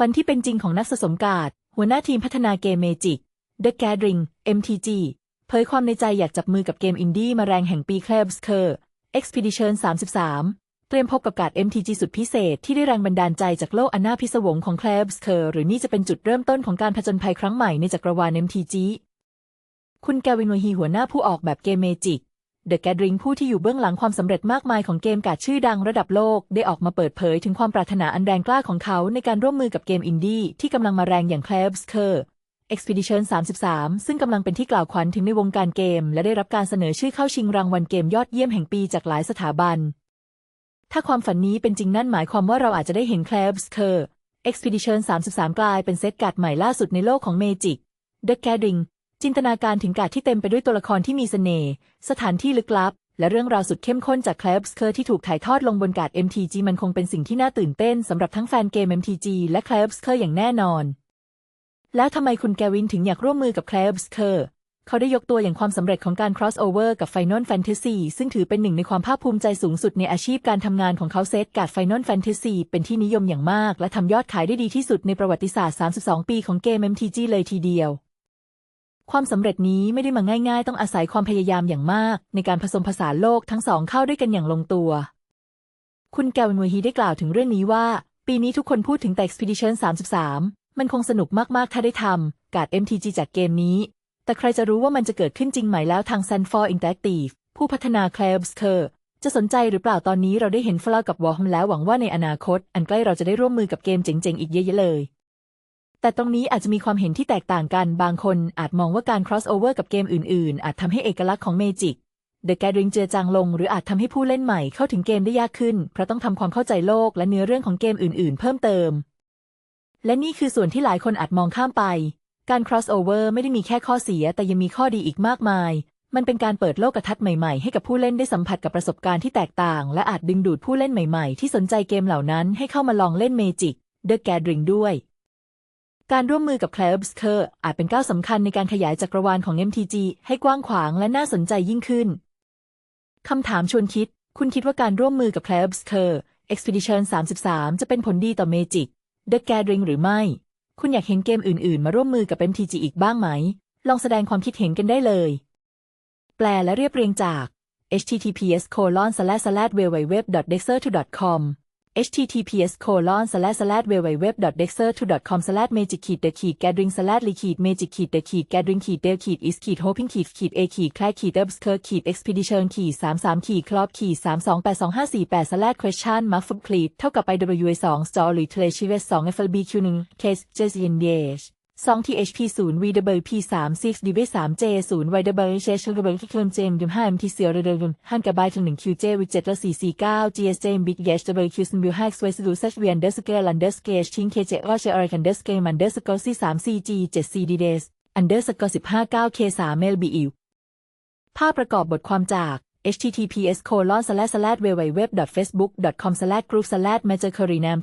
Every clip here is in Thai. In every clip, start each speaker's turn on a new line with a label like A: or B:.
A: ฝันที่เป็นจริงของนักสะสมการ์ดหัวหน้าทีมพัฒนาเกมเมจิก The Gathering MTG เผยความในใจอยากจับมือกับเกมอินดี้มาแรงแห่งปี c l a b s k e r Expedition 33 เตรียมพบกับการ์ด MTG สุดพิเศษที่ได้แรงบันดาลใจจากโลกอันน่าพิศวงของ c l a b s k e r หรือนี่จะเป็นจุดเริ่มต้นของการผจญภัยครั้งใหม่ในจักรวาล MTG คุณแกวินวฮีหัวหน้าผู้ออกแบบเกมเมจิก The Gathering ผู้ที่อยู่เบื้องหลังความสำเร็จมากมายของเกมการ์ดชื่อดังระดับโลก ได้ออกมาเปิดเผยถึงความปรารถนาอันแรงกล้าของเขาในการร่วมมือกับเกมอินดี้ที่กำลังมาแรงอย่าง c l a b s k e r Expedition 33 ซึ่งกำลังเป็นที่กล่าวขวัญถึงในวงการเกม และได้รับการเสนอชื่อเข้าชิงรางวัลเกมยอดเยี่ยมแห่งปีจากหลายสถาบัน ถ้าความฝันนี้เป็นจริงนั่นหมายความว่าเราอาจจะได้เห็น c l a b s k e r Expedition 33 กลายเป็นเซตการ์ดใหม่ล่าสุดในโลกของ Magic The Gathering จินตนาการถึงการ์ดที่เต็มไปด้วยตัวละครที่มีเสน่ห์สถานที่ลึกลับ และเรื่องราวสุดเข้มข้นจาก c l a b s k e r ที่ถูกถ่ายทอดลงบนการ์ด MTG มันคงเป็นสิ่งที่น่าตื่นเต้นสำหรับทั้งแฟนเกม MTG และ c l a b s k e r อย่างแน่นอน แล้วทำไมคุณแกวินถึงอยากร่วมมือกับ c l a b s k e r เขาได้ยกตัวอย่างความสำเร็จของการ crossover กับ Final Fantasy ซึ่งถือเป็นหนึ่งในความภาคภูมิใจสูงสุดในอาชีพการทำงานของเขาเซตการ์ด Final Fantasy เป็นที่นิยมอย่างมาก และทำยอดขายได้ดีที่สุดในประวัติศาสตร์ 32 ปีของเกม MTG เลยทีเดียว ความสำเร็จนี้ไม่ได้มาง่าย ๆ ต้องอาศัยความพยายามอย่างมาก ในการผสมผสานโลกทั้งสองเข้าด้วยกันอย่างลงตัว คุณแกวินวฮีได้กล่าวถึงเรื่องนี้ว่า ปีนี้ทุกคนพูดถึงแต่ Expedition 33 มันคงสนุกมากๆ ถ้าได้ทำการ์ด MTG จากเกมนี้ แต่ใครจะรู้ว่ามันจะเกิดขึ้นจริงไหมแล้วทาง Sun4 Interactive ผู้พัฒนา c l a b s k e r จะสนใจหรือเปล่าตอนนี้เราได้เห็นฟลากับวอร์มแล้วหวังว่าในอนาคต อันใกล้เราจะได้ร่วมมือกับเกมเจ๋งๆอีกเยอะๆเลย แต่ตรงนี้อาจจะมีความเห็นที่แตกต่างกัน บางคนอาจมองว่าการ crossover กับเกมอื่น ๆ อาจทำให้เอกลักษณ์ของ Magic The Gathering เจือจางลง หรืออาจทำให้ผู้เล่นใหม่เข้าถึงเกมได้ยากขึ้น เพราะต้องทำความเข้าใจโลกและเนื้อเรื่องของเกมอื่น ๆ เพิ่มเติม และนี่คือส่วนที่หลายคนอาจมองข้ามไป การ crossover ไม่ได้มีแค่ข้อเสีย แต่ยังมีข้อดีอีกมากมาย มันเป็นการเปิดโลกทัศน์ใหม่ ๆ ให้กับผู้เล่นได้สัมผัสกับประสบการณ์ที่แตกต่าง และอาจดึงดูดผู้เล่นใหม่ ๆ ที่สนใจเกมเหล่านั้นให้เข้ามาลองเล่น Magic The Gathering ด้วย การร่วมมือกับ c l a b s k e r อาจเป็นก้าวสำคัญในการขยายจักรวาลของ MTG ให้กว้างขวางและน่าสนใจยิ่งขึ้น คำถามชวนคิด คุณคิดว่าการร่วมมือกับ c l a b s k e r Expedition 33 จะเป็นผลดีต่อ Magic The Gathering หรือไม่ คุณอยากเห็นเกมอื่น ๆ มาร่วมมือกับ MTG อีกบ้างไหม ลองแสดงความคิดเห็นกันได้เลย แปลและเรียบเรียงจาก https://www.dexerto.com https colon slash slash www dexter to com slash magic k e the k e gathering slash li k e magic k e the k e gathering ขีด del ขีด is k e hoping ขีดขีด a k e crack ขีด obscure ขีด expedition k e 33 k e club k e 3282548 slash question mark foot ขีดเท่ากับไป w 2 story telechives 2 flbq 1 case jason yes 2 THP 0 VWP 3 6 DV 3 J 0 YW H W ที่เคลมเจมยม5 MT เซียร์เดิม5กับใบถึง1 QJ วิ7และ4 4 9 GS J Big H W Q ซิมบิว5 Swiss ดู Search V Underscore Underscore ชิง KJ ว่า Share Underscore Underscore C 3 CG 7 CD Days Underscore 15 9 K 3 Mail BU ภาพประกอบบทความจาก https colon slash slash www.facebook.com slash group slash major carinam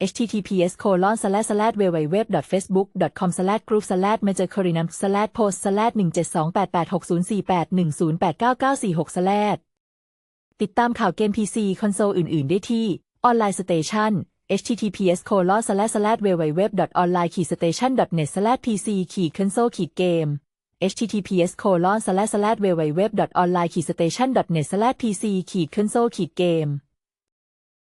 A: https colon slash slash www.facebook.com slash group slash major corinam slash post slash 17288604810899946 slash ติดตามข่าวเกม PC คอนโซลอื่น ๆ ได้ที่ Online Station https colon slash slash www.online-station.net slash pc console game https colon slash slash www.online-station.net slash pc console game